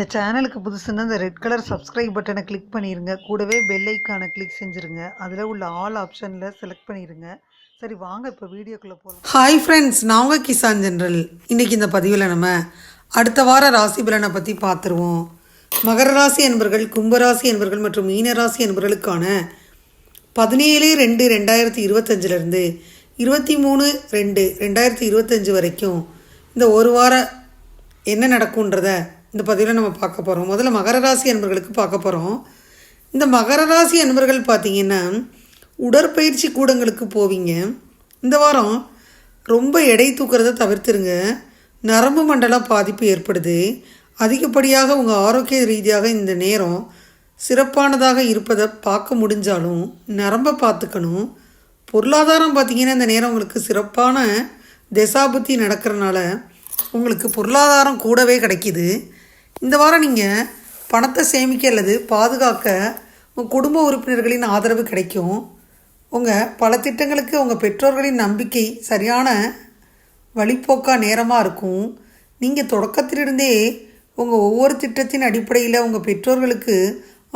இந்த சேனலுக்கு புதுசுன்னா இந்த ரெட் கலர் சப்ஸ்கிரைப் பட்டனை கிளிக் பண்ணிடுங்க கூடவே பெல் ஐக்கானை கிளிக் செஞ்சுருங்க. அதில் உள்ள ஆல் ஆப்ஷனில் செலக்ட் பண்ணிடுங்க சரி வாங்க இப்போ வீடியோக்குள்ளே போகலாம் ஹாய் ஃப்ரெண்ட்ஸ் நான் உங்கள் கிசான் ஜென்ரல் இன்றைக்கி இந்த பதிவில் நம்ம அடுத்த வார ராசி பலனை பற்றி பார்த்துருவோம். மகர ராசி என்பர்கள் கும்பராசி என்பர்கள் மற்றும் மீன ராசி என்பவர்களுக்கான பதினேழு ரெண்டு ரெண்டாயிரத்தி இருபத்தஞ்சிலேருந்து இருபத்தி மூணு ரெண்டு ரெண்டாயிரத்தி இருபத்தஞ்சி வரைக்கும் இந்த ஒரு வாரம் என்ன நடக்குன்றத இந்த பதிவில் நம்ம பார்க்க போகிறோம் முதல்ல மகர ராசி என்பர்களுக்கு பார்க்க போகிறோம் இந்த மகர ராசி என்பர்கள் பார்த்தீங்கன்னா உடற்பயிற்சி கூடங்களுக்கு போவீங்க. இந்த வாரம் ரொம்ப எடை தூக்குறதை தவிர்த்துருங்க. நரம்பு மண்டல பாதிப்பு ஏற்படுது. அதிகப்படியாக உங்கள் ஆரோக்கிய ரீதியாக இந்த நேரம் சிறப்பானதாக இருப்பதை பார்க்க முடிஞ்சாலும் நரம்பை பார்த்துக்கணும். பொருளாதாரம் பார்த்தீங்கன்னா இந்த நேரம் உங்களுக்கு சிறப்பான தசாபுத்தி நடக்கிறனால உங்களுக்கு பொருளாதாரம் கூடவே கிடைக்கிது. இந்த வாரம் நீங்கள் பணத்தை சேமிக்க அல்லது பாதுகாக்க உங்கள் குடும்ப உறுப்பினர்களின் ஆதரவு கிடைக்கும். உங்கள் பல திட்டங்களுக்கு உங்கள் பெற்றோர்களின் நம்பிக்கை சரியான வழிப்போக்கா நேரமாக இருக்கும். நீங்கள் தொடக்கத்திலிருந்தே உங்கள் ஒவ்வொரு திட்டத்தின் அடிப்படையில் உங்கள் பெற்றோர்களுக்கு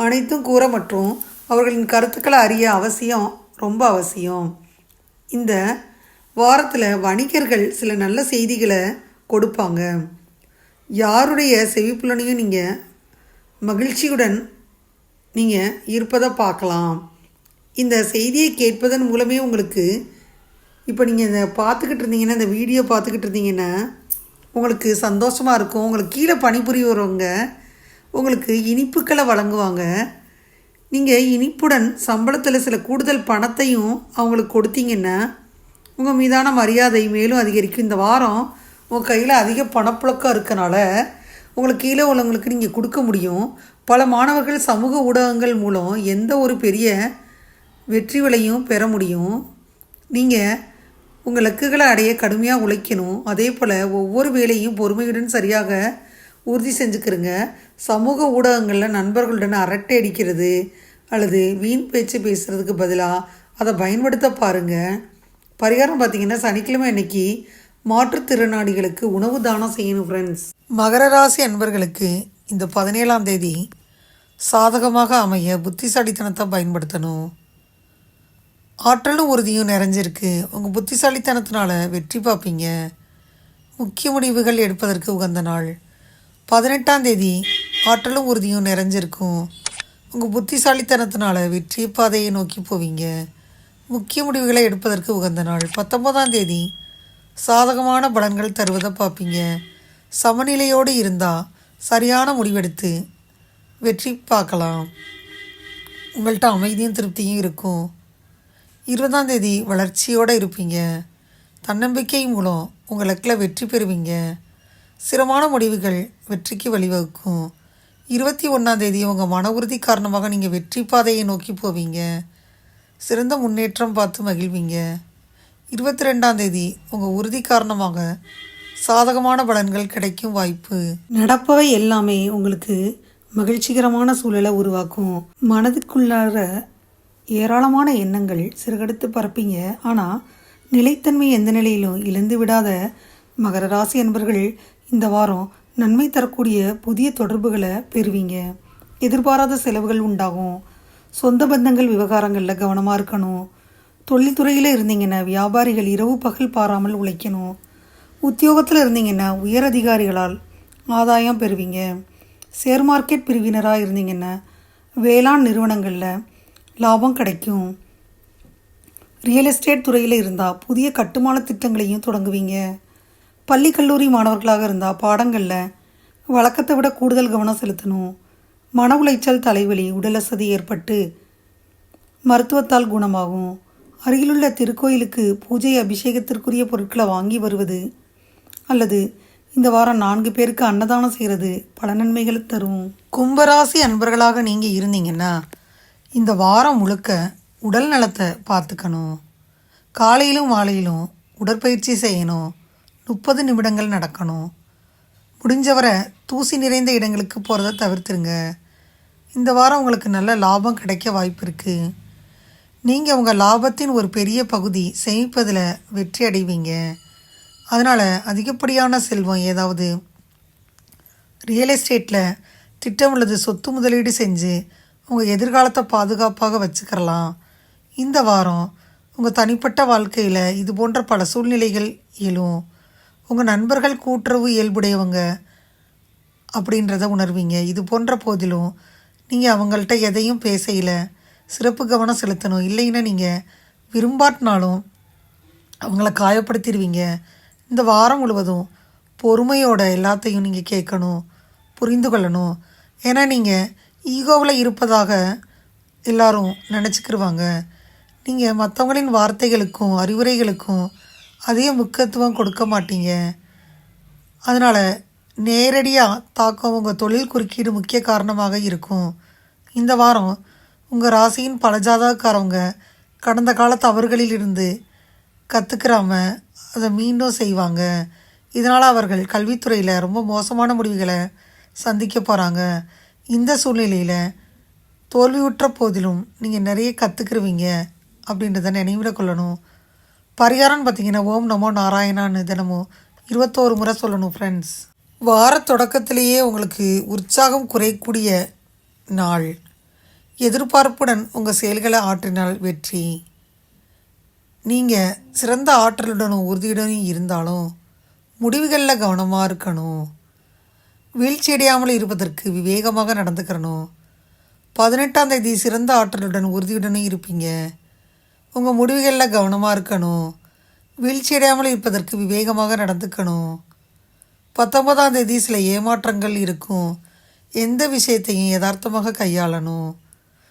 அனைத்தும் கூற மற்றும் அவர்களின் கருத்துக்களை அறிய அவசியம் ரொம்ப அவசியம். இந்த வாரத்தில் வணிகர்கள் சில நல்ல செய்திகளை கொடுப்பாங்க. யாருடைய செவிப்புலனையும் நீங்கள் மகிழ்ச்சியுடன் நீங்கள் இருப்பதை பார்க்கலாம். இந்த செய்தியை கேட்பதன் மூலமே உங்களுக்கு இப்போ நீங்கள் இதை பார்த்துக்கிட்டு இருந்தீங்கன்னா இந்த வீடியோ பார்த்துக்கிட்டு இருந்தீங்கன்னா உங்களுக்கு சந்தோஷமாக இருக்கும். உங்களுக்கு கீழே பணிபுரிவரவங்க உங்களுக்கு இனிப்புக்களை வழங்குவாங்க. நீங்கள் இனிப்புடன் சம்பளத்தில் சில கூடுதல் பணத்தையும் அவங்களுக்கு கொடுத்தீங்கன்னா உங்கள் மீதான மரியாதை மேலும் அதிகரிக்கும். இந்த வாரம் உங்கள் கையில் அதிக பணப்புழக்கம் இருக்கனால உங்களுக்கு கீழே உள்ளவங்களுக்கு நீங்கள் கொடுக்க முடியும். பல மாணவர்கள் சமூக ஊடகங்கள் மூலம் எந்த ஒரு பெரிய வெற்றி விலையும் பெற முடியும். நீங்கள் உங்கள் இலக்குகளை அடைய கடுமையாக உழைக்கணும். அதே போல் ஒவ்வொரு வேலையும் பொறுமையுடன் சரியாக உறுதி செஞ்சுக்கிறங்க. சமூக ஊடகங்களில் நண்பர்களுடன் அரட்டை அடிக்கிறது அல்லது வீண் பேச்சு பேசுகிறதுக்கு பதிலாக அதை பயன்படுத்த பாருங்கள் பரிகாரம் பார்த்தீங்கன்னா சனிக்கிழமை அன்னைக்கு மாற்றுத்திறனாளிகளுக்கு உணவு தானம் செய்யணும் ஃப்ரெண்ட்ஸ் மகர ராசி அன்பர்களுக்கு இந்த பதினேழாம் தேதி சாதகமாக அமைய புத்திசாலித்தனத்தை பயன்படுத்தணும். ஆற்றலும் உறுதியும் நிறைஞ்சிருக்கு. உங்கள் புத்திசாலித்தனத்தினால வெற்றி பார்ப்பீங்க. முக்கிய முடிவுகள் எடுப்பதற்கு உகந்த நாள். பதினெட்டாம் தேதி ஆற்றலும் உறுதியும் நிறைஞ்சிருக்கும். உங்கள் புத்திசாலித்தனத்தினால வெற்றி பாதையை நோக்கி போவீங்க. முக்கிய முடிவுகளை எடுப்பதற்கு உகந்த நாள். பத்தொம்போதாம் தேதி சாதகமான பலன்கள் தருவதை பார்ப்பீங்க. சமநிலையோடு இருந்தால் சரியான முடிவெடுத்து வெற்றி பார்க்கலாம். உங்கள்கிட்ட அமைதியும் திருப்தியும் இருக்கும். இருபதாம் தேதி வளர்ச்சியோடு இருப்பீங்க. தன்னம்பிக்கை மூலம் உங்கள் லக்கில் வெற்றி பெறுவீங்க. சிரமான முடிவுகள் வெற்றிக்கு வழிவகுக்கும். இருபத்தி ஒன்றாம் தேதி உங்கள் மன உறுதி காரணமாக நீங்கள் வெற்றி பாதையை நோக்கி போவீங்க. சிறந்த முன்னேற்றம் பார்த்து மகிழ்வீங்க. இருபத்தி ரெண்டாம் தேதி உங்கள் உறுதி காரணமாக சாதகமான பலன்கள் கிடைக்கும் வாய்ப்பு. நடப்பவை எல்லாமே உங்களுக்கு மகிழ்ச்சிகரமான சூழலை உருவாக்கும். மனதுக்குள்ளார ஏராளமான எண்ணங்கள் சிறுகடுத்து பரப்பீங்க. ஆனால் நிலைத்தன்மை எந்த நிலையிலும் இழந்து விடாத மகர ராசி என்பர்கள் இந்த வாரம் நன்மை தரக்கூடிய புதிய தொடர்புகளை பெறுவீங்க. எதிர்பாராத செலவுகள் உண்டாகும். சொந்த பந்தங்கள் விவகாரங்களில் கவனமாக இருக்கணும். தொழில்துறையில் இருந்தீங்கன்னா வியாபாரிகள் இரவு பகல் பாராமல் உழைக்கணும். உத்தியோகத்தில் இருந்தீங்கன்னா உயர் அதிகாரிகளால் ஆதாயம் பெறுவீங்க. ஷேர் மார்க்கெட் பிரிவினராக இருந்தீங்கன்னா வேளாண் நிறுவனங்களில் லாபம் கிடைக்கும். ரியல் எஸ்டேட் துறையில் இருந்தால் புதிய கட்டுமான திட்டங்களையும் தொடங்குவீங்க. பள்ளி கல்லூரி மாணவர்களாக இருந்தால் பாடங்களில் வழக்கத்தை விட கூடுதல் கவனம் செலுத்தணும். மன உளைச்சல் தலைவலி உடல் அசதி ஏற்பட்டு மருத்துவத்தால் குணமாகும். அருகிலுள்ள திருக்கோயிலுக்கு பூஜை அபிஷேகத்திற்குரிய பொருட்களை வாங்கி வருவது அல்லது இந்த வாரம் நான்கு பேருக்கு அன்னதானம் செய்கிறது பல நன்மைகளை தரும். கும்பராசி அன்பர்களாக நீங்கள் இருந்தீங்கன்னா இந்த வாரம் முழுக்க உடல் நலத்தை பார்த்துக்கணும். காலையிலும் மாலையிலும் உடற்பயிற்சி செய்யணும். முப்பது நிமிடங்கள் நடக்கணும். முடிஞ்சவரை தூசி நிறைந்த இடங்களுக்கு போகிறத தவிர்த்துருங்க. இந்த வாரம் உங்களுக்கு நல்ல லாபம் கிடைக்க வாய்ப்பு இருக்குது நீங்கள் உங்கள் லாபத்தின் ஒரு பெரிய பகுதி சேமிப்பதில் வெற்றி அடைவீங்க. அதனால் அதிகப்படியான செல்வம் ஏதாவது ரியல் எஸ்டேட்டில் திட்டம் உள்ளது சொத்து முதலீடு செஞ்சு உங்கள் எதிர்காலத்தை பாதுகாப்பாக வச்சுக்கிறலாம். இந்த வாரம் உங்கள் தனிப்பட்ட வாழ்க்கையில் இது போன்ற பல சூழ்நிலைகள் இயலும் உங்கள் நண்பர்கள் கூட்டுறவு இயல்புடையவங்க அப்படின்றத உணர்வீங்க. இது போன்ற போதிலும் நீங்கள் அவங்கள்ட்ட எதையும் பேசையில் சிறப்பு கவனம் செலுத்தணும். இல்லைன்னா நீங்கள் விரும்பாட்டினாலும் அவங்கள காயப்படுத்திடுவீங்க. இந்த வாரம் முழுவதும் பொறுமையோட எல்லாத்தையும் நீங்கள் கேட்கணும் புரிந்து கொள்ளணும். ஏன்னா நீங்கள் ஈகோவில் இருப்பதாக எல்லாரும் நினச்சிக்கிருவாங்க. நீங்கள் மற்றவங்களின் வார்த்தைகளுக்கும் அறிவுரைகளுக்கும் அதிக முக்கியத்துவம் கொடுக்க மாட்டீங்க. அதனால் நேரடியாக தாக்கம் உங்கள் தொழில் குறுக்கீடு முக்கிய காரணமாக இருக்கும். இந்த வாரம் உங்கள் ராசியின் பல ஜாதகக்காரவங்க கடந்த கால தவறுகளிலிருந்து கற்றுக்கிறாம அதை மீண்டும் செய்வாங்க. இதனால் அவர்கள் கல்வித்துறையில் ரொம்ப மோசமான முடிவுகளை சந்திக்க போகிறாங்க இந்த சூழ்நிலையில் தோல்வியுற்ற போதிலும் நீங்கள் நிறைய கற்றுக்குருவீங்க அப்படின்றத நினைவில் கொள்ளணும். பரிகாரம்னு பார்த்தீங்கன்னா ஓம் நமோ நாராயணான்னு தினமும் இருபத்தோரு முறை சொல்லணும் ஃப்ரெண்ட்ஸ் வார தொடக்கத்திலேயே உங்களுக்கு உற்சாகம் குறையக்கூடிய நாள். எதிர்பார்ப்புடன் உங்கள் செயல்களை ஆற்றினால் வெற்றி. நீங்கள் சிறந்த ஆற்றலுடனும் உறுதியுடனும் இருந்தாலும் முடிவுகளில் கவனமாக இருக்கணும். வீழ்ச்சி அடையாமல் இருப்பதற்கு விவேகமாக நடந்துக்கிறணும். பதினெட்டாம் தேதி சிறந்த ஆற்றலுடன் உறுதியுடனும் இருப்பீங்க. உங்கள் முடிவுகளில் கவனமாக இருக்கணும். வீழ்ச்சியடையாமல் இருப்பதற்கு விவேகமாக நடந்துக்கணும். பத்தொன்பதாம் தேதி சில ஏமாற்றங்கள் இருக்கும். எந்த விஷயத்தையும் யதார்த்தமாக கையாளணும்.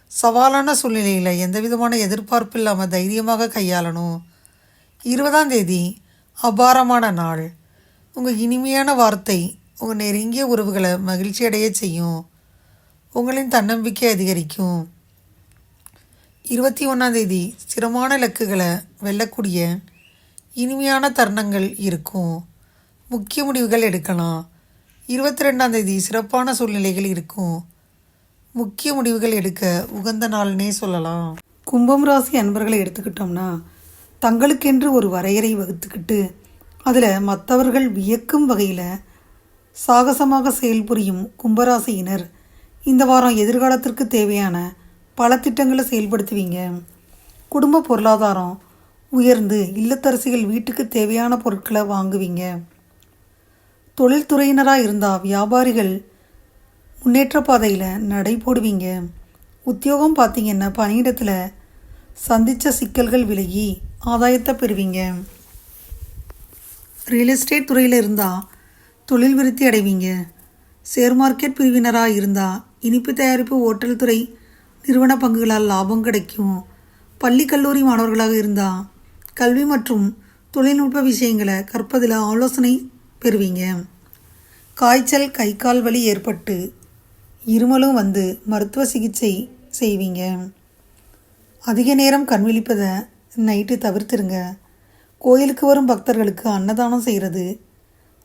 சவாலான சூழ்நிலையில் எந்த விதமான எதிர்பார்ப்பு இல்லாமல் தைரியமாக கையாளணும். இருபதாம் தேதி அபாரமான நாள். உங்கள் இனிமையான வார்த்தை உங்கள் நெருங்கிய உறவுகளை மகிழ்ச்சி அடைய செய்யும். உங்களின் தன்னம்பிக்கை அதிகரிக்கும். இருபத்தி ஒன்றாந்தேதி சிரமான இலக்குகளை வெல்லக்கூடிய இனிமையான தருணங்கள் இருக்கும். முக்கிய முடிவுகள் எடுக்கலாம். இருபத்தி ரெண்டாந்தேதி சிறப்பான சூழ்நிலைகள் இருக்கும். முக்கிய முடிவுகள் எடுக்க உகந்த நாள்னே சொல்லலாம். கும்பம் ராசி அன்பர்களை எடுத்துக்கிட்டோம்னா தங்களுக்கென்று ஒரு வரையறை வகுத்துக்கிட்டு அதில் மற்றவர்கள் வியக்கும் வகையில் சாகசமாக செயல்புரியும் கும்பராசியினர் இந்த வாரம் எதிர்காலத்திற்கு தேவையான பல திட்டங்களை செயல்படுத்துவீங்க. குடும்ப பொருளாதாரம் உயர்ந்து இல்லத்தரசிகள் வீட்டுக்கு தேவையான பொருட்களை வாங்குவீங்க. தொழில்துறையினராக இருந்தால் வியாபாரிகள் முன்னேற்ற பாதையில் நடை போடுவீங்க. உத்தியோகம் பார்த்தீங்கன்னா பணியிடத்தில் சந்தித்த சிக்கல்கள் விலகி ஆதாயத்தை பெறுவீங்க. ரியல் எஸ்டேட் துறையில் இருந்தால் தொழில் விருத்தி அடைவீங்க. ஷேர் மார்க்கெட் பிரிவினராக இருந்தால் இனிப்பு தயாரிப்பு ஓட்டல் துறை நிறுவன பங்குகளால் லாபம் கிடைக்கும். பள்ளி கல்லூரி மாணவர்களாக இருந்தால் கல்வி மற்றும் தொழில்நுட்ப விஷயங்களை கற்பதில் ஆலோசனை பெறுவீங்க. காய்ச்சல் கை கால் வலி ஏற்பட்டு இருமலும் வந்து மருத்துவ சிகிச்சை செய்வீங்க. அதிக நேரம் கண் விழிப்பதை நைட்டு தவிர்த்துருங்க. கோயிலுக்கு வரும் பக்தர்களுக்கு அன்னதானம் செய்கிறது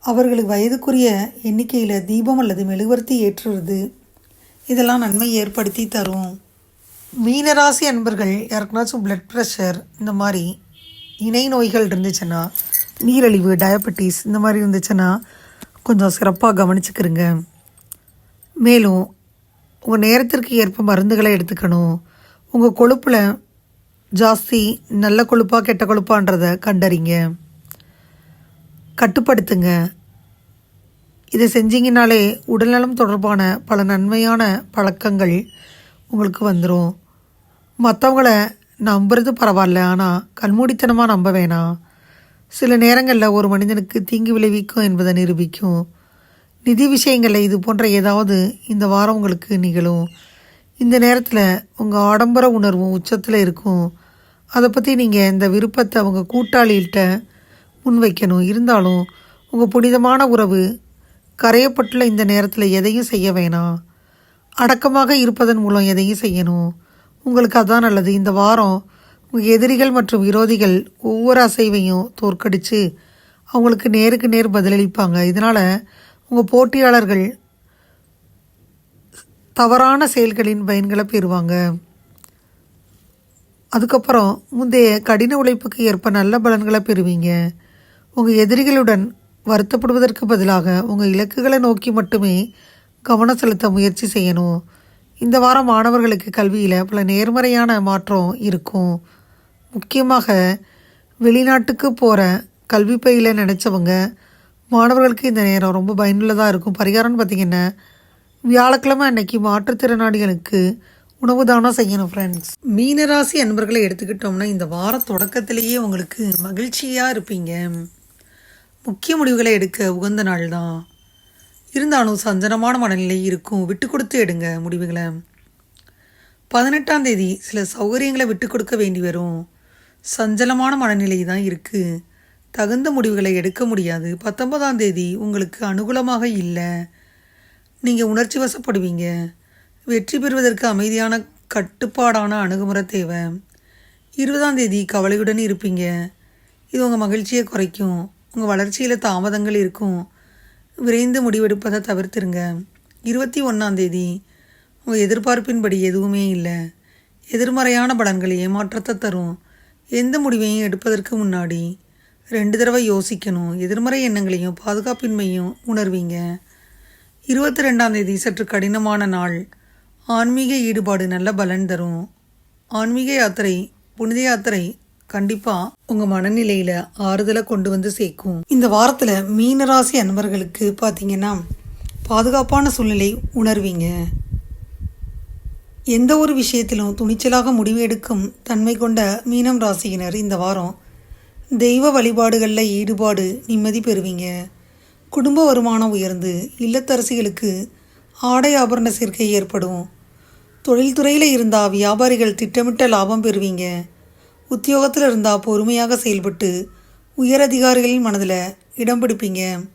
அவர்களுக்கு வயதுக்குரிய எண்ணிக்கையில் தீபம் அல்லது மெழுகுவர்த்தி ஏற்றுறது இதெல்லாம் நன்மை ஏற்படுத்தி தரும். மீனராசி அன்பர்கள் யாருக்குனாச்சும் பிளட் ப்ரெஷர் இந்த மாதிரி இணை நோய்கள் இருந்துச்சுன்னா நீரழிவு டயபெட்டிஸ் இந்த மாதிரி இருந்துச்சுன்னா கொஞ்சம் சிறப்பாக கவனிச்சுக்கிறங்க மேலும் உங்கள் நேரத்திற்கு ஏற்ப மருந்துகளை எடுத்துக்கணும். உங்கள் கொழுப்பில் ஜாஸ்தி நல்ல கொழுப்பாக கெட்ட கொழுப்பான்றதை கண்டறிங்க. கட்டுப்படுத்துங்க. இதை செஞ்சீங்கனாலே உடல்நலம் தொடர்பான பல நன்மையான பழக்கங்கள் உங்களுக்கு வந்துடும் மற்றவங்கள நம்புறது பரவாயில்ல ஆனால் கண்மூடித்தனமாக நம்ப வேணாம். சில நேரங்களில் ஒரு மனிதனுக்கு தீங்கு விளைவிக்கும் என்பதை நிரூபிக்கும். நிதி விஷயங்களில் இது போன்ற ஏதாவது இந்த வாரம் உங்களுக்கு நிகழும். இந்த நேரத்தில் உங்கள் ஆடம்பர உணர்வும் உச்சத்தில் இருக்கும். அதை பற்றி நீங்கள் இந்த விருப்பத்தை அவங்க கூட்டாளிகிட்ட முன்வைக்கணும். இருந்தாலும் உங்கள் புனிதமான உறவு கரையப்பட்டுள்ள இந்த நேரத்தில் எதையும் செய்ய வேணாம். அடக்கமாக இருப்பதன் மூலம் எதையும் செய்யணும். உங்களுக்கு அதான் நல்லது. இந்த வாரம் உங்கள் எதிரிகள் மற்றும் விரோதிகள் ஒவ்வொரு அசைவையும் தோற்கடித்து அவங்களுக்கு நேருக்கு நேர் பதிலளிப்பாங்க. இதனால் உங்கள் போட்டியாளர்கள் தவறான செயல்களின் பயன்களை பெறுவாங்க. அதுக்கப்புறம் முந்தைய கடின உழைப்புக்கு ஏற்ப நல்ல பலன்களை பெறுவீங்க. உங்கள் எதிரிகளுடன் வருத்தப்படுவதற்கு பதிலாக உங்கள் இலக்குகளை நோக்கி மட்டுமே கவனம் செலுத்த முயற்சி செய்யணும். இந்த வாரம் மாணவர்களுக்கு கல்வியில் பல நேர்மறையான மாற்றம் இருக்கும். முக்கியமாக வெளிநாட்டுக்கு போகிற கல்வி பயில நினச்சவங்க மாணவர்களுக்கு இந்த நேரம் ரொம்ப பயனுள்ளதாக இருக்கும். பரிகாரம்னு பார்த்திங்கன்னா வியாழக்கிழமை அன்னைக்கு மாற்றுத்திறனாளிகளுக்கு உணவு தானம் செய்யணும் ஃப்ரெண்ட்ஸ் மீனராசி அன்பர்களை எடுத்துக்கிட்டோம்னா இந்த வார தொடக்கத்திலேயே உங்களுக்கு மகிழ்ச்சியாக இருப்பீங்க. முக்கிய முடிவுகளை எடுக்க உகந்த நாள் தான். இருந்தாலும் சஞ்சலமான மனநிலை இருக்கும். விட்டு கொடுத்து எடுங்க முடிவுகளை. பதினெட்டாம் தேதி சில சௌகரியங்களை விட்டு கொடுக்க வேண்டி வரும். சஞ்சலமான மனநிலை தான் இருக்குது தகுந்த முடிவுகளை எடுக்க முடியாது. பத்தொன்பதாம் தேதி உங்களுக்கு அனுகூலமாக இல்லை. நீங்கள் உணர்ச்சி வசப்படுவீங்க. வெற்றி பெறுவதற்கு அமைதியான கட்டுப்பாடான அணுகுமுறை தேவை. இருபதாம் தேதி கவலையுடன் இருப்பீங்க. இது உங்கள் மகிழ்ச்சியை குறைக்கும். உங்கள் வளர்ச்சியில் தாமதங்கள் இருக்கும். விரைந்து முடிவெடுப்பதை தவிர்த்துருங்க. இருபத்தி ஒன்றாம் தேதி உங்கள் எதிர்பார்ப்பின்படி எதுவுமே இல்லை. எதிர்மறையான பலன்கள் ஏமாற்றத்தை தரும். எந்த முடிவையும் எடுப்பதற்கு முன்னாடி ரெண்டு தடவை யோசிக்கணும். எதிர்மறை எண்ணங்களையும் பாதுகாப்பின்மையும் உணர்வீங்க. இருபத்தி ரெண்டாம் தேதி சற்று கடினமான நாள். ஆன்மீக ஈடுபாடு நல்ல பலன் தரும். ஆன்மீக யாத்திரை புனித யாத்திரை கண்டிப்பாக உங்கள் மனநிலையில் ஆறுதலை கொண்டு வந்து சேர்க்கும். இந்த வாரத்தில் மீனராசி அன்பர்களுக்கு பார்த்தீங்கன்னா பாதுகாப்பான சூழ்நிலை உணர்வீங்க. எந்த ஒரு விஷயத்திலும் துணிச்சலாக முடிவு எடுக்கும் தன்மை கொண்ட மீனம் ராசியினர் இந்த வாரம் தெய்வ வழிபாடுகளில் ஈடுபாடு நிம்மதி பெறுவீங்க. குடும்ப வருமானம் உயர்ந்து இல்லத்தரசிகளுக்கு ஆடை ஆபரண சேர்க்கை ஏற்படும். தொழில்துறையில் இருந்தால் வியாபாரிகள் திட்டமிட்ட லாபம் பெறுவீங்க. உத்தியோகத்தில் இருந்தால் பொறுமையாக செயல்பட்டு உயரதிகாரிகளின் மனதில் இடம் பிடிப்பீங்க.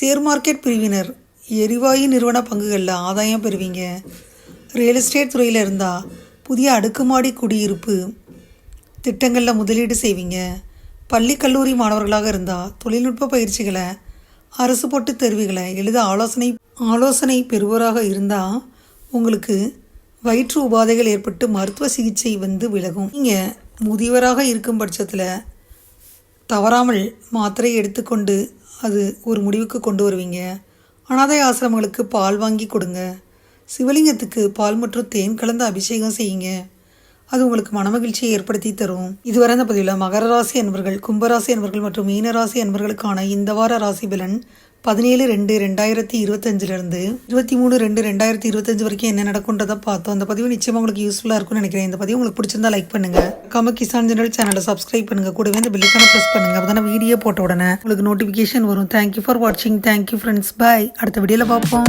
ஷேர் மார்க்கெட் பிரிவினர் எரிவாயு நிறுவன பங்குகளில் ஆதாயம் பெறுவீங்க. ரியல் எஸ்டேட் துறையில் இருந்தால் புதிய அடுக்குமாடி குடியிருப்பு திட்டங்களில் முதலீடு செய்வீங்க. பள்ளி கல்லூரி மாணவர்களாக இருந்தால் தொழில்நுட்ப பயிற்சிகளை அரசு போட்டு தேர்வுகளை எளித ஆலோசனை ஆலோசனை பெறுவோராக இருந்தால் உங்களுக்கு வயிற்று உபாதைகள் ஏற்பட்டு மருத்துவ சிகிச்சை வந்து விலகும். நீங்கள் முதியவராக இருக்கும் பட்சத்தில் தவறாமல் மாத்திரை எடுத்துக்கொண்டு அது ஒரு முடிவுக்கு கொண்டு வருவீங்க. அனாதை ஆசிரமங்களுக்கு பால் வாங்கி கொடுங்க. சிவலிங்கத்துக்கு பால் மற்றும் தேன் கலந்து அபிஷேகம் செய்யுங்க. அது உங்களுக்கு மனமகிழ்ச்சியை ஏற்படுத்தி தரும். இதுவரை அந்த பதிவில் மகர ராசி அன்பர்கள் கும்பராசி அன்பர்கள் மற்றும் மீனராசி அன்பர்களுக்கான இந்த வார ராசி பலன் பதினேழு ரெண்டு ரெண்டாயிரத்தி இருபத்தஞ்சிலிருந்து இருபத்தி மூணு ரெண்டு ரெண்டாயிரத்தி இருபத்தஞ்சு வரைக்கும் என்ன நடக்குன்றதை பார்த்தோம். அந்த பதிவு நிச்சயமாக உங்களுக்கு யூஸ்ஃபுல்லாக இருக்கும்னு நினைக்கிறேன். இந்த பதிவு உங்களுக்கு பிடிச்சிருந்தா லைக் பண்ணுங்க. கம கிசான் ஜெனரல் சேனலை சப்ஸ்கிரைப் பண்ணுங்க. கூடவே இந்த பில்லுக்கான ப்ரெஸ் பண்ணுங்க. அப்போ வீடியோ போட்ட உடனே உங்களுக்கு நோட்டிஃபிகேஷன் வரும். தேங்க்யூ ஃபார் வாட்சிங் தேங்க்யூ ஃப்ரெண்ட்ஸ் பாய் அடுத்த வீடியோவில் பார்ப்போம்.